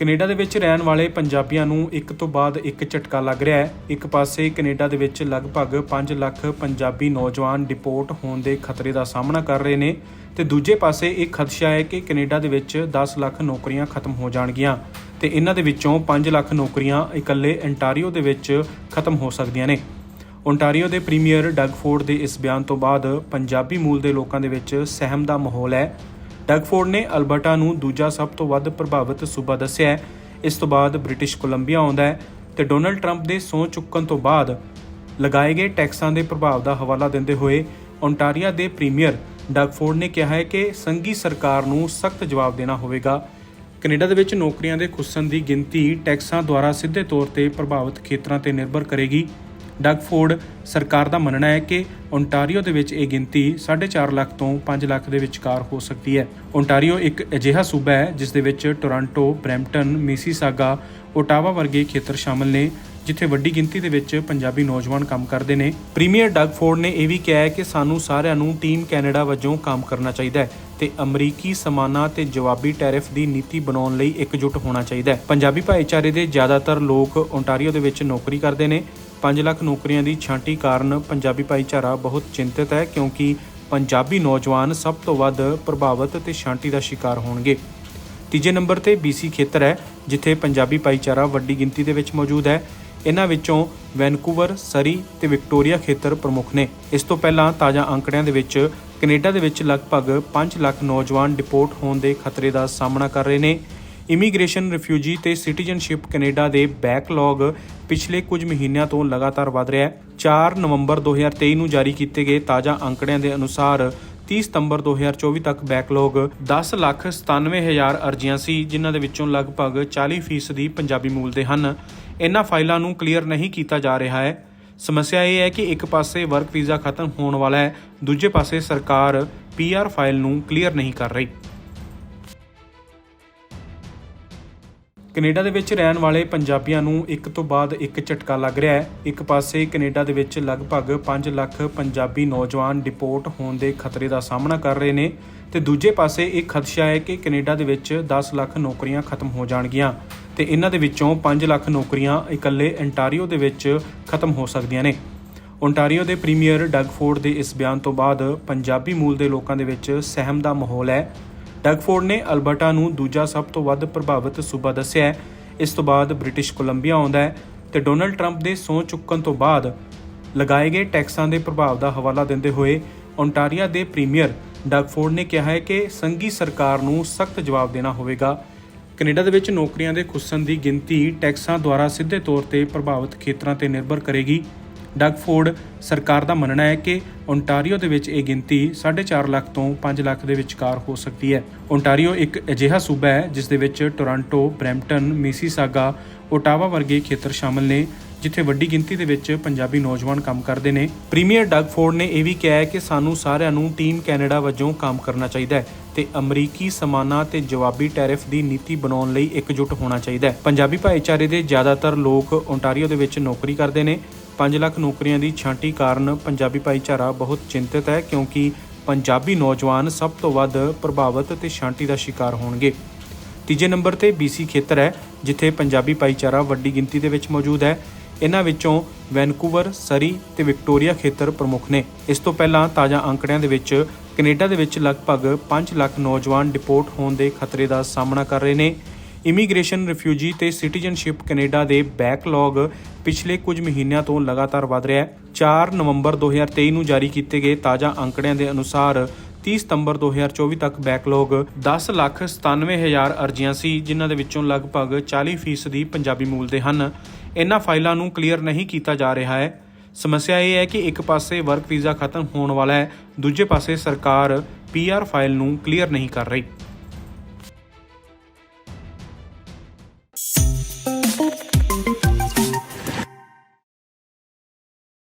Canada ਦੇ ਵਿੱਚ ਰਹਿਣ ਵਾਲੇ ਪੰਜਾਬੀਆਂ ਨੂੰ ਇੱਕ ਤੋਂ ਬਾਅਦ ਇੱਕ ਝਟਕਾ ਲੱਗ ਰਿਹਾ ਹੈ। ਇੱਕ ਪਾਸੇ ਕੈਨੇਡਾ ਦੇ ਵਿੱਚ ਲਗਭਗ 5 ਲੱਖ ਪੰਜਾਬੀ ਨੌਜਵਾਨ ਡਿਪੋਰਟ ਹੋਣ ਦੇ ਖਤਰੇ ਦਾ ਸਾਹਮਣਾ ਕਰ ਰਹੇ ਨੇ ਤੇ ਦੂਜੇ ਪਾਸੇ ਇਹ ਖਦਸ਼ਾ ਹੈ ਕਿ ਕੈਨੇਡਾ ਦੇ ਵਿੱਚ 10 ਲੱਖ ਨੌਕਰੀਆਂ ਖਤਮ ਹੋ ਜਾਣਗੀਆਂ ਤੇ ਇਹਨਾਂ ਦੇ ਵਿੱਚੋਂ 5 ਲੱਖ ਨੌਕਰੀਆਂ ਇਕੱਲੇ ਅੰਟਾਰੀਓ ਦੇ ਵਿੱਚ ਖਤਮ ਹੋ ਸਕਦੀਆਂ ਨੇ। ਓਨਟਾਰੀਓ ਦੇ ਪ੍ਰੀਮੀਅਰ ਡੱਗ ਫੋਰਡ ਦੇ ਇਸ ਬਿਆਨ ਤੋਂ ਬਾਅਦ ਪੰਜਾਬੀ ਮੂਲ ਦੇ ਲੋਕਾਂ ਦੇ ਵਿੱਚ ਸਹਿਮ ਦਾ ਮਾਹੌਲ ਹੈ। ਡਗਫੋਰਡ ਨੇ ਅਲਬਰਟਾ ਨੂੰ ਦੂਜਾ ਸਭ ਤੋਂ ਵੱਧ ਪ੍ਰਭਾਵਿਤ ਸੂਬਾ ਦੱਸਿਆ ਹੈ। ਇਸ ਤੋਂ ਬਾਅਦ ਬ੍ਰਿਟਿਸ਼ ਕੋਲੰਬੀਆ ਆਉਂਦਾ ਹੈ ਤੇ ਡੋਨਲਡ ਟਰੰਪ ਦੇ ਸਹੁੰ ਚੁੱਕਣ ਤੋਂ ਬਾਅਦ ਲਗਾਏ ਗਏ ਟੈਕਸਾਂ ਦੇ ਪ੍ਰਭਾਵ ਦਾ ਹਵਾਲਾ ਦਿੰਦੇ ਹੋਏ ਓਨਟਾਰੀਆ ਦੇ ਪ੍ਰੀਮੀਅਰ ਡਗ ਨੇ ਕਿਹਾ ਹੈ ਕਿ ਸੰਘੀ ਸਰਕਾਰ ਨੂੰ ਸਖਤ ਜਵਾਬ ਦੇਣਾ ਹੋਵੇਗਾ। ਕੈਨੇਡਾ ਦੇ ਵਿੱਚ ਨੌਕਰੀਆਂ ਦੇ ਖੁੱਸਣ ਦੀ ਗਿਣਤੀ ਟੈਕਸਾਂ ਦੁਆਰਾ ਸਿੱਧੇ ਤੌਰ ਤੇ ਪ੍ਰਭਾਵਿਤ ਖੇਤਰਾਂ ਤੇ ਨਿਰਭਰ ਕਰੇਗੀ। ਡਗ ਫੋਰਡ ਸਰਕਾਰ ਦਾ ਮੰਨਣਾ ਹੈ ਕਿ ਓਨਟਾਰੀਓ ਦੇ ਵਿੱਚ ਇਹ ਗਿਣਤੀ 4.5 ਲੱਖ ਤੋਂ 5 ਲੱਖ ਦੇ ਵਿਚਕਾਰ ਹੋ ਸਕਦੀ ਹੈ। ਓਨਟਾਰੀਓ ਇੱਕ ਅਜਿਹਾ ਸੂਬਾ ਹੈ ਜਿਸ ਦੇ ਵਿੱਚ ਟੋਰਾਂਟੋ, ਬਰੈਂਪਟਨ, ਮਿਸੀਸਾਗਾ, ਓਟਾਵਾ ਵਰਗੇ ਖੇਤਰ ਸ਼ਾਮਲ ਨੇ ਜਿੱਥੇ ਵੱਡੀ ਗਿਣਤੀ ਦੇ ਵਿੱਚ ਪੰਜਾਬੀ ਨੌਜਵਾਨ ਕੰਮ ਕਰਦੇ ਨੇ। ਪ੍ਰੀਮੀਅਰ ਡਗ ਫੋਰਡ ਨੇ ਇਹ ਵੀ ਕਿਹਾ ਹੈ ਕਿ ਸਾਨੂੰ ਸਾਰਿਆਂ ਨੂੰ ਟੀਮ ਕੈਨੇਡਾ ਵਜੋਂ ਕੰਮ ਕਰਨਾ ਚਾਹੀਦਾ ਹੈ ਤੇ ਅਮਰੀਕੀ ਸਮਾਨਾਂ ਤੇ ਜਵਾਬੀ ਟੈਰਿਫ ਦੀ ਨੀਤੀ ਬਣਾਉਣ ਲਈ ਇਕਜੁੱਟ ਹੋਣਾ ਚਾਹੀਦਾ ਹੈ। ਪੰਜਾਬੀ ਭਾਈਚਾਰੇ ਦੇ ਜ਼ਿਆਦਾਤਰ ਲੋਕ ਓਨਟਾਰੀਓ ਦੇ ਵਿੱਚ ਨੌਕਰੀ ਕਰਦੇ ਨੇ। 5 ਲੱਖ ਨੌਕਰੀਆਂ ਦੀ ਛਾਂਟੀ ਕਾਰਨ ਪੰਜਾਬੀ ਭਾਈਚਾਰਾ ਬਹੁਤ ਚਿੰਤਤ ਹੈ ਕਿਉਂਕਿ ਪੰਜਾਬੀ ਨੌਜਵਾਨ ਸਭ ਤੋਂ ਵੱਧ ਪ੍ਰਭਾਵਿਤ ਤੇ ਛਾਂਟੀ ਦਾ ਸ਼ਿਕਾਰ ਹੋਣਗੇ। ਤੀਜੇ ਨੰਬਰ ਤੇ BC ਖੇਤਰ ਹੈ ਜਿੱਥੇ ਪੰਜਾਬੀ ਭਾਈਚਾਰਾ ਵੱਡੀ ਗਿਣਤੀ ਦੇ ਵਿੱਚ ਮੌਜੂਦ ਹੈ। ਇਹਨਾਂ ਵਿੱਚੋਂ ਵੈਨਕੂਵਰ, ਸਰੀ ਤੇ ਵਿਕਟੋਰੀਆ ਖੇਤਰ ਪ੍ਰਮੁੱਖ ਨੇ। ਇਸ ਤੋਂ ਪਹਿਲਾਂ ਤਾਜ਼ਾ ਅੰਕੜਿਆਂ ਦੇ ਵਿੱਚ ਕੈਨੇਡਾ ਦੇ ਵਿੱਚ ਲਗਭਗ 5 ਲੱਖ ਨੌਜਵਾਨ ਡਿਪੋਰਟ ਹੋਣ ਦੇ ਖਤਰੇ ਦਾ ਸਾਹਮਣਾ ਕਰ ਰਹੇ ਨੇ। ਇਮੀਗ੍ਰੇਸ਼ਨ ਰਿਫਿਊਜੀ ਤੇ ਸਿਟੀਜ਼ਨਸ਼ਿਪ ਕੈਨੇਡਾ ਦੇ ਬੈਕਲੌਗ ਪਿਛਲੇ ਕੁਝ ਮਹੀਨਿਆਂ ਤੋਂ ਲਗਾਤਾਰ ਵਧ ਰਿਹਾ ਹੈ। 4 ਨਵੰਬਰ 2023 ਨੂੰ ਜਾਰੀ ਕੀਤੇ ਗਏ ਤਾਜ਼ਾ ਅੰਕੜਿਆਂ ਦੇ ਅਨੁਸਾਰ 30 ਸਤੰਬਰ 2024 ਤੱਕ ਬੈਕਲੌਗ 10 ਲੱਖ 97 ਹਜ਼ਾਰ ਅਰਜ਼ੀਆਂ ਸੀ, ਜਿਨ੍ਹਾਂ ਦੇ ਵਿੱਚੋਂ ਲਗਭਗ 40% ਫੀਸਦੀ ਪੰਜਾਬੀ ਮੂਲ ਦੇ ਹਨ। ਇਹਨਾਂ ਫਾਈਲਾਂ ਨੂੰ ਕਲੀਅਰ ਨਹੀਂ ਕੀਤਾ ਜਾ ਰਿਹਾ ਹੈ। ਸਮੱਸਿਆ ਇਹ ਹੈ ਕਿ ਇੱਕ ਪਾਸੇ ਵਰਕ ਵੀਜ਼ਾ ਖਤਮ ਹੋਣ ਵਾਲਾ ਹੈ, ਦੂਜੇ ਪਾਸੇ ਸਰਕਾਰ ਪੀਆਰ ਫਾਈਲ ਨੂੰ ਕਲੀਅਰ ਨਹੀਂ ਕਰ ਰਹੀ। ਕੈਨੇਡਾ ਦੇ ਵਿੱਚ ਰਹਿਣ ਵਾਲੇ ਪੰਜਾਬੀਆਂ ਨੂੰ ਇੱਕ ਤੋਂ ਬਾਅਦ ਇੱਕ ਝਟਕਾ ਲੱਗ ਰਿਹਾ ਹੈ। ਇੱਕ ਪਾਸੇ ਕੈਨੇਡਾ ਦੇ ਵਿੱਚ ਲਗਭਗ 5 ਲੱਖ ਪੰਜਾਬੀ ਨੌਜਵਾਨ ਡਿਪੋਰਟ ਹੋਣ ਦੇ ਖਤਰੇ ਦਾ ਸਾਹਮਣਾ ਕਰ ਰਹੇ ਨੇ ਤੇ ਦੂਜੇ ਪਾਸੇ ਇਹ ਖਦਸ਼ਾ ਹੈ ਕਿ ਕੈਨੇਡਾ ਦੇ ਵਿੱਚ 10 ਲੱਖ ਨੌਕਰੀਆਂ ਖਤਮ ਹੋ ਜਾਣਗੀਆਂ ਤੇ ਇਹਨਾਂ ਦੇ ਵਿੱਚੋਂ 5 ਲੱਖ ਨੌਕਰੀਆਂ ਇਕੱਲੇ ਅੰਟਾਰੀਓ ਦੇ ਵਿੱਚ ਖਤਮ ਹੋ ਸਕਦੀਆਂ ਨੇ। ਓਨਟਾਰੀਓ ਦੇ ਪ੍ਰੀਮੀਅਰ ਡਗ ਫੋਰਡ ਦੇ ਇਸ ਬਿਆਨ ਤੋਂ ਬਾਅਦ ਪੰਜਾਬੀ ਮੂਲ ਦੇ ਲੋਕਾਂ ਦੇ ਵਿੱਚ ਸਹਿਮ ਦਾ ਮਾਹੌਲ ਹੈ। ਡਗਫੋਰਡ ਨੇ ਅਲਬਰਟਾ ਨੂੰ ਦੂਜਾ ਸਭ ਤੋਂ ਵੱਧ ਪ੍ਰਭਾਵਿਤ ਸੂਬਾ ਦੱਸਿਆ ਹੈ। ਇਸ ਤੋਂ ਬਾਅਦ ਬ੍ਰਿਟਿਸ਼ ਕੋਲੰਬੀਆ ਆਉਂਦਾ ਹੈ ਤੇ ਡੋਨਲਡ ਟਰੰਪ ਦੇ ਸਹੁੰ ਚੁੱਕਣ ਤੋਂ ਬਾਅਦ ਲਗਾਏ ਗਏ ਟੈਕਸਾਂ ਦੇ ਪ੍ਰਭਾਵ ਦਾ ਹਵਾਲਾ ਦਿੰਦੇ ਹੋਏ ਓਨਟਾਰੀਆ ਦੇ ਪ੍ਰੀਮੀਅਰ ਡਗਫੋਰਡ ਨੇ ਕਿਹਾ ਹੈ ਕਿ ਸੰਘੀ ਸਰਕਾਰ ਨੂੰ ਸਖਤ ਜਵਾਬ ਦੇਣਾ ਹੋਵੇਗਾ। ਕੈਨੇਡਾ ਦੇ ਵਿੱਚ ਨੌਕਰੀਆਂ ਦੇ ਖੁੱਸਣ ਦੀ ਗਿਣਤੀ ਟੈਕਸਾਂ ਦੁਆਰਾ ਸਿੱਧੇ ਤੌਰ ਤੇ ਪ੍ਰਭਾਵਿਤ ਖੇਤਰਾਂ ਤੇ ਨਿਰਭਰ ਕਰੇਗੀ। ਡਗ ਫੋਰਡ ਸਰਕਾਰ ਦਾ ਮੰਨਣਾ ਹੈ ਕਿ ਓਨਟਾਰੀਓ ਦੇ ਵਿੱਚ ਇਹ ਗਿਣਤੀ 4.5 ਲੱਖ ਤੋਂ 5 ਲੱਖ ਦੇ ਵਿਚਕਾਰ ਹੋ ਸਕਦੀ ਹੈ। ਓਨਟਾਰੀਓ ਇੱਕ ਅਜਿਹਾ ਸੂਬਾ ਹੈ ਜਿਸ ਦੇ ਵਿੱਚ ਟੋਰਾਂਟੋ, ਬਰੈਂਪਟਨ, ਮਿਸੀਸਾਗਾ, ਓਟਾਵਾ ਵਰਗੇ ਖੇਤਰ ਸ਼ਾਮਲ ਨੇ ਜਿੱਥੇ ਵੱਡੀ ਗਿਣਤੀ ਦੇ ਵਿੱਚ ਪੰਜਾਬੀ ਨੌਜਵਾਨ ਕੰਮ ਕਰਦੇ ਨੇ। ਪ੍ਰੀਮੀਅਰ ਡਗ ਫੋਰਡ ਨੇ ਇਹ ਵੀ ਕਿਹਾ ਹੈ ਕਿ ਸਾਨੂੰ ਸਾਰਿਆਂ ਨੂੰ ਟੀਮ ਕੈਨੇਡਾ ਵਜੋਂ ਕੰਮ ਕਰਨਾ ਚਾਹੀਦਾ ਹੈ ਤੇ ਅਮਰੀਕੀ ਸਮਾਨਾਂ ਤੇ ਜਵਾਬੀ ਟੈਰਿਫ ਦੀ ਨੀਤੀ ਬਣਾਉਣ ਲਈ ਇਕਜੁੱਟ ਹੋਣਾ ਚਾਹੀਦਾ ਹੈ। ਪੰਜਾਬੀ ਭਾਈਚਾਰੇ ਦੇ ਜ਼ਿਆਦਾਤਰ ਲੋਕ ਓਨਟਾਰੀਓ ਦੇ ਵਿੱਚ ਨੌਕਰੀ ਕਰਦੇ ਨੇ। 5 ਲੱਖ ਨੌਕਰੀਆਂ ਦੀ ਛਾਂਟੀ ਕਾਰਨ ਪੰਜਾਬੀ ਭਾਈਚਾਰਾ ਬਹੁਤ ਚਿੰਤਤ ਹੈ ਕਿਉਂਕਿ ਪੰਜਾਬੀ ਨੌਜਵਾਨ ਸਭ ਤੋਂ ਵੱਧ ਪ੍ਰਭਾਵਿਤ ਤੇ ਛਾਂਟੀ ਦਾ ਸ਼ਿਕਾਰ ਹੋਣਗੇ। ਤੀਜੇ ਨੰਬਰ ਤੇ BC ਖੇਤਰ ਹੈ ਜਿੱਥੇ ਪੰਜਾਬੀ ਭਾਈਚਾਰਾ ਵੱਡੀ ਗਿਣਤੀ ਦੇ ਵਿੱਚ ਮੌਜੂਦ ਹੈ। ਇਹਨਾਂ ਵਿੱਚੋਂ ਵੈਨਕੂਵਰ, ਸਰੀ ਤੇ ਵਿਕਟੋਰੀਆ ਖੇਤਰ ਪ੍ਰਮੁੱਖ ਨੇ। ਇਸ ਤੋਂ ਪਹਿਲਾਂ ਤਾਜ਼ਾ ਅੰਕੜਿਆਂ ਦੇ ਵਿੱਚ ਕੈਨੇਡਾ ਦੇ ਵਿੱਚ ਲਗਭਗ 5 ਲੱਖ ਨੌਜਵਾਨ ਡਿਪੋਰਟ ਹੋਣ ਦੇ ਖਤਰੇ ਦਾ ਸਾਹਮਣਾ ਕਰ ਰਹੇ ਨੇ। ਇਮੀਗ੍ਰੇਸ਼ਨ ਰਿਫਿਊਜੀ ਤੇ ਸਿਟੀਜ਼ਨਸ਼ਿਪ ਕੈਨੇਡਾ ਦੇ ਬੈਕਲੌਗ ਪਿਛਲੇ ਕੁਝ ਮਹੀਨਿਆਂ ਤੋਂ ਲਗਾਤਾਰ ਵਧ ਰਿਹਾ ਹੈ। 4 ਨਵੰਬਰ 2023 ਨੂੰ ਜਾਰੀ ਕੀਤੇ ਗਏ ਤਾਜ਼ਾ ਅੰਕੜਿਆਂ ਦੇ ਅਨੁਸਾਰ 30 ਸਤੰਬਰ 2024 ਤੱਕ ਬੈਕਲੌਗ 10 ਲੱਖ 97 ਹਜ਼ਾਰ ਅਰਜ਼ੀਆਂ ਸੀ, ਜਿਨ੍ਹਾਂ ਦੇ ਵਿੱਚੋਂ ਲਗਭਗ 40% ਫੀਸਦੀ ਪੰਜਾਬੀ ਮੂਲ ਦੇ ਹਨ। ਇਹਨਾਂ ਫਾਈਲਾਂ ਨੂੰ ਕਲੀਅਰ ਨਹੀਂ ਕੀਤਾ ਜਾ ਰਿਹਾ ਹੈ। ਸਮੱਸਿਆ ਇਹ ਹੈ ਕਿ ਇੱਕ ਪਾਸੇ ਵਰਕ ਵੀਜ਼ਾ ਖਤਮ ਹੋਣ ਵਾਲਾ ਹੈ, ਦੂਜੇ ਪਾਸੇ ਸਰਕਾਰ ਪੀਆਰ ਫਾਈਲ ਨੂੰ ਕਲੀਅਰ ਨਹੀਂ ਕਰ ਰਹੀ।